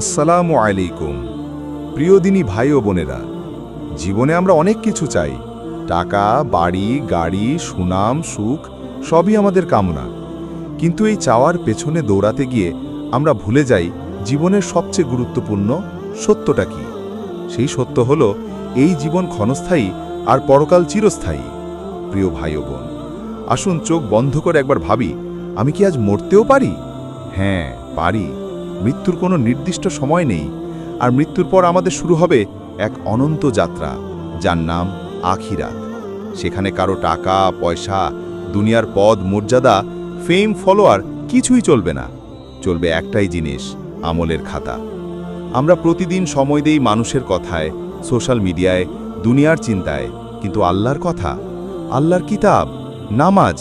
আসসালামু আলাইকুম। প্রিয় দিনী ভাই ও বোনেরা, জীবনে আমরা অনেক কিছু চাই। টাকা, বাড়ি, গাড়ি, সুনাম, সুখ, সবই আমাদের কামনা। কিন্তু এই চাওয়ার পেছনে দৌড়াতে গিয়ে আমরা ভুলে যাই জীবনের সবচেয়ে গুরুত্বপূর্ণ সত্যটা কি। সেই সত্য হলো, এই জীবন ক্ষণস্থায়ী আর পরকাল চিরস্থায়ী। প্রিয় ভাই ও বোন, আসুন চোখ বন্ধ করে একবার ভাবি, আমি কি আজ মরতেও পারি? হ্যাঁ পারি। মৃত্যুর কোনো নির্দিষ্ট সময় নেই, আর মৃত্যুর পর আমাদের শুরু হবে এক অনন্ত যাত্রা, যার নাম আখিরাত। সেখানে কারও টাকা, পয়সা, দুনিয়ার পদ, মর্যাদা ফেম ফলোয়ার কিছুই চলবে না। চলবে একটাই জিনিস, আমলের খাতা। আমরা প্রতিদিন সময় দেই মানুষের কথায় সোশ্যাল মিডিয়ায় দুনিয়ার চিন্তায়। কিন্তু আল্লাহর কথা? আল্লাহর কিতাব? নামাজ?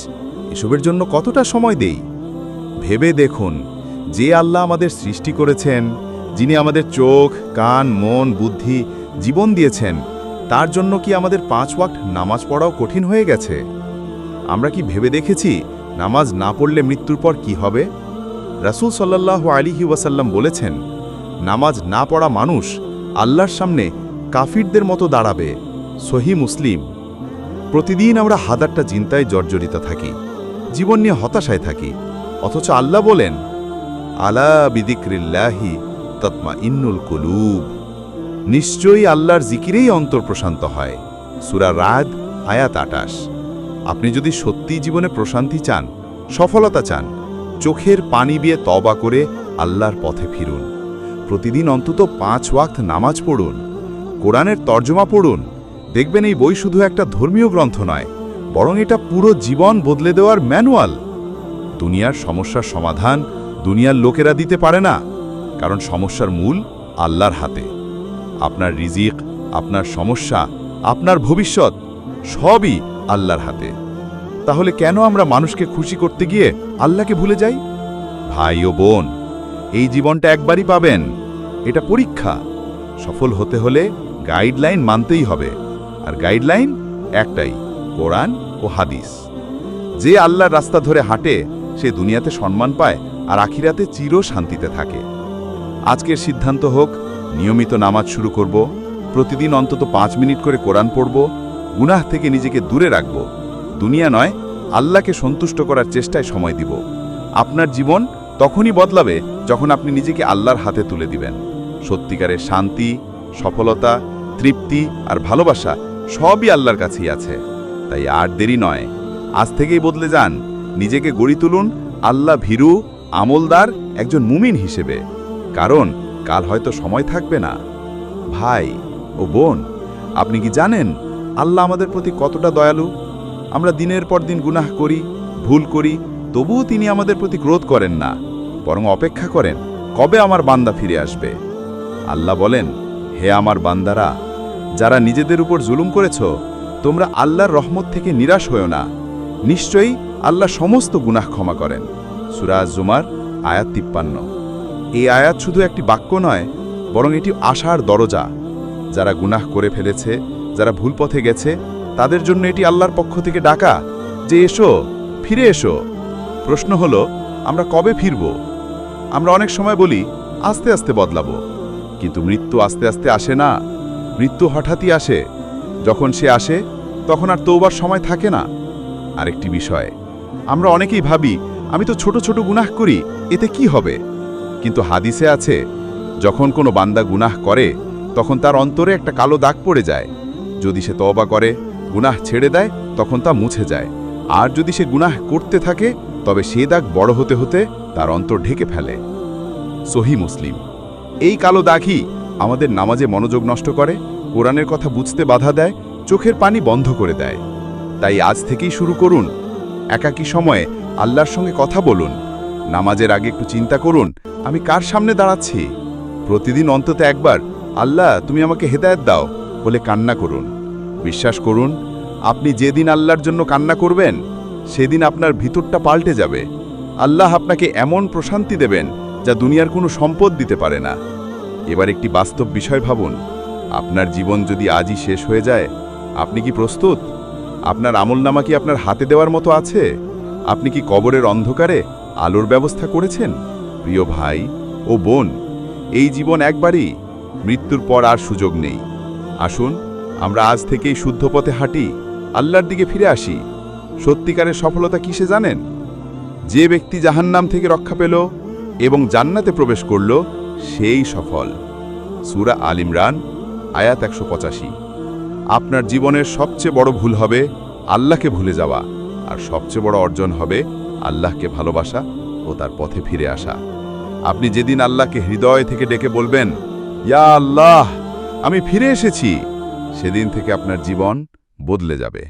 এসবের জন্য কতটা সময় দেই? ভেবে দেখুন যে আল্লাহ আমাদের সৃষ্টি করেছেন, যিনি আমাদের চোখ, কান, মন, বুদ্ধি, জীবন দিয়েছেন, তার জন্য কি আমাদের পাঁচ ওয়াক্ট নামাজ পড়াও কঠিন হয়ে গেছে? আমরা কি ভেবে দেখেছি নামাজ না পড়লে মৃত্যুর পর কি হবে? রাসূল সাল্লাল্লাহু আলিহি ওয়াসাল্লাম বলেছেন, নামাজ না পড়া মানুষ আল্লাহর সামনে কাফিরদের মতো দাঁড়াবে। সহি মুসলিম। প্রতিদিন আমরা হাজারটা চিন্তায় জর্জরিত থাকি, জীবন নিয়ে হতাশায় থাকি, অথচ আল্লাহ বলেন আলা বিদিক্রিল্লাহি তৎমা ইন্নুল কুলুব। নিশ্চয়ই আল্লাহর জিকিরেই অন্তর প্রশান্ত হয়। সুরা রাদ, আয়াত আটাশ আপনি যদি সত্যি জীবনে প্রশান্তি চান, সফলতা চান, চোখের পানি বিয়ে তবা করে আল্লাহর পথে ফিরুন। প্রতিদিন অন্তত পাঁচ ওয়াক্ত নামাজ পড়ুন। কোরআনের তর্জমা পড়ুন। দেখবেন এই বই শুধু একটা ধর্মীয় গ্রন্থ নয়, বরং এটা পুরো জীবন বদলে দেওয়ার ম্যানুয়াল। দুনিয়ার সমস্যার সমাধান দুনিয়ার লোকেরা দিতে পারে না, কারণ সমস্যার মূল আল্লাহর হাতে। আপনার রিজিক, আপনার সমস্যা, আপনার ভবিষ্যৎ, সবই আল্লাহর হাতে। তাহলে কেন আমরা মানুষকে খুশি করতে গিয়ে আল্লাহকে ভুলে যাই? ভাই ও বোন, এই জীবনটা একবারই পাবেন। এটা পরীক্ষা। সফল হতে হলে গাইডলাইন মানতেই হবে। আর গাইডলাইন একটাই, কোরআন ও হাদিস। যে আল্লাহর রাস্তা ধরে হাঁটে, সে দুনিয়াতে সম্মান পায় আর আখিরাতে চির শান্তিতে থাকে। আজকের সিদ্ধান্ত হোক, নিয়মিত নামাজ শুরু করব, প্রতিদিন অন্তত পাঁচ মিনিট করে কোরআন পড়ব, গুনাহ থেকে নিজেকে দূরে রাখব। দুনিয়া নয়, আল্লাহকে সন্তুষ্ট করার চেষ্টায় সময় দিব। আপনার জীবন তখনই বদলাবে যখন আপনি নিজেকে আল্লাহর হাতে তুলে দিবেন। সত্যিকারের শান্তি, সফলতা, তৃপ্তি আর ভালোবাসা সবই আল্লাহর কাছেই আছে। তাই আর দেরি নয়। আজ থেকেই বদলে যান। নিজেকে গড়ি তুলুন। আল্লাহ ভীরু আমলদার একজন মুমিন হিসেবে, কারণ কাল হয়তো সময় থাকবে না। ভাই ও বোন, আপনি কি জানেন আল্লাহ আমাদের প্রতি কতটা দয়ালু? আমরা দিনের পর দিন গুনাহ করি, ভুল করি, তবুও তিনি আমাদের প্রতি ক্রোধ করেন না, বরং অপেক্ষা করেন কবে আমার বান্দা ফিরে আসবে। আল্লাহ বলেন, হে আমার বান্দারা, যারা নিজেদের উপর জুলুম করেছ, তোমরা আল্লাহর রহমত থেকে নিরাশ হও না। নিশ্চয়ই আল্লাহ সমস্ত গুনাহ ক্ষমা করেন। সুরাজ জুমার আয়াত তিপ্পান্ন। এই আয়াত শুধু একটি বাক্য নয়, বরং এটি আশার দরজা। যারা গুনাহ করে ফেলেছে, যারা ভুল পথে গেছে, তাদের জন্য এটি আল্লাহর পক্ষ থেকে ডাকা যে এসো, ফিরে এসো। প্রশ্ন হলো, আমরা কবে ফিরব? আমরা অনেক সময় বলি, আস্তে আস্তে বদলাবো। কিন্তু মৃত্যু আস্তে আস্তে আসে না। মৃত্যু হঠাৎই আসে। যখন সে আসে, তখন আর তৌবার সময় থাকে না। আরেকটি বিষয়, আমরা অনেকেই ভাবি আমি তো ছোট ছোট গুনাহ করি, এতে কি হবে? কিন্তু হাদিসে আছে, যখন কোনো বান্দা গুনাহ করে, তখন তার অন্তরে একটা কালো দাগ পড়ে যায়। যদি সে তওবা করে, গুনাহ ছেড়ে দেয়, তখন তা মুছে যায়। আর যদি সে গুনাহ করতে থাকে, তবে সে দাগ বড় হতে হতে তার অন্তর ঢেকে ফেলে। সহি মুসলিম। এই কালো দাগই আমাদের নামাজে মনোযোগ নষ্ট করে, কোরআনের কথা বুঝতে বাধা দেয়, চোখের পানি বন্ধ করে দেয়। তাই আজ থেকেই শুরু করুন একাকী সময়ে আল্লাহর সঙ্গে কথা বলুন। নামাজের আগে একটু চিন্তা করুন, আমি কার সামনে দাঁড়াচ্ছি? প্রতিদিন অন্তত একবার, আল্লাহ, তুমি আমাকে হেদায়েত দাও বলে কান্না করুন। বিশ্বাস করুন, আপনি যেদিন আল্লাহর জন্য কান্না করবেন, সেদিন আপনার ভিতরটা পাল্টে যাবে। আল্লাহ আপনাকে এমন প্রশান্তি দেবেন, যা দুনিয়ার কোনো সম্পদ দিতে পারে না। এবার একটি বাস্তব বিষয় ভাবুন, আপনার জীবন যদি আজই শেষ হয়ে যায়, আপনি কি প্রস্তুত? আপনার আমলনামা কি আপনার হাতে দেওয়ার মতো আছে? আপনি কি কবরের অন্ধকারে আলোর ব্যবস্থা করেছেন? প্রিয় ভাই ও বোন, এই জীবন একবারই মৃত্যুর পর আর সুযোগ নেই। আসুন, আমরা আজ থেকেই শুদ্ধ পথে হাঁটি, আল্লাহর দিকে ফিরে আসি। সত্যিকারের সফলতা কিসে জানেন? যে ব্যক্তি জাহান্নাম থেকে রক্ষা পেল এবং জান্নাতে প্রবেশ করল, সেই সফল। সুরা আল ইমরান, আয়াত একশো পঁচাশি। আপনার জীবনের সবচেয়ে বড় ভুল হবে আল্লাহকে ভুলে যাওয়া, আর সবচেয়ে বড় অর্জন হবে আল্লাহকে ভালোবাসা ও তার পথে ফিরে আসা। আপনি যেদিন আল্লাহকে হৃদয় থেকে ডেকে বলবেন, ইয়া আল্লাহ, আমি ফিরে এসেছি, সেদিন থেকে আপনার জীবন বদলে যাবে।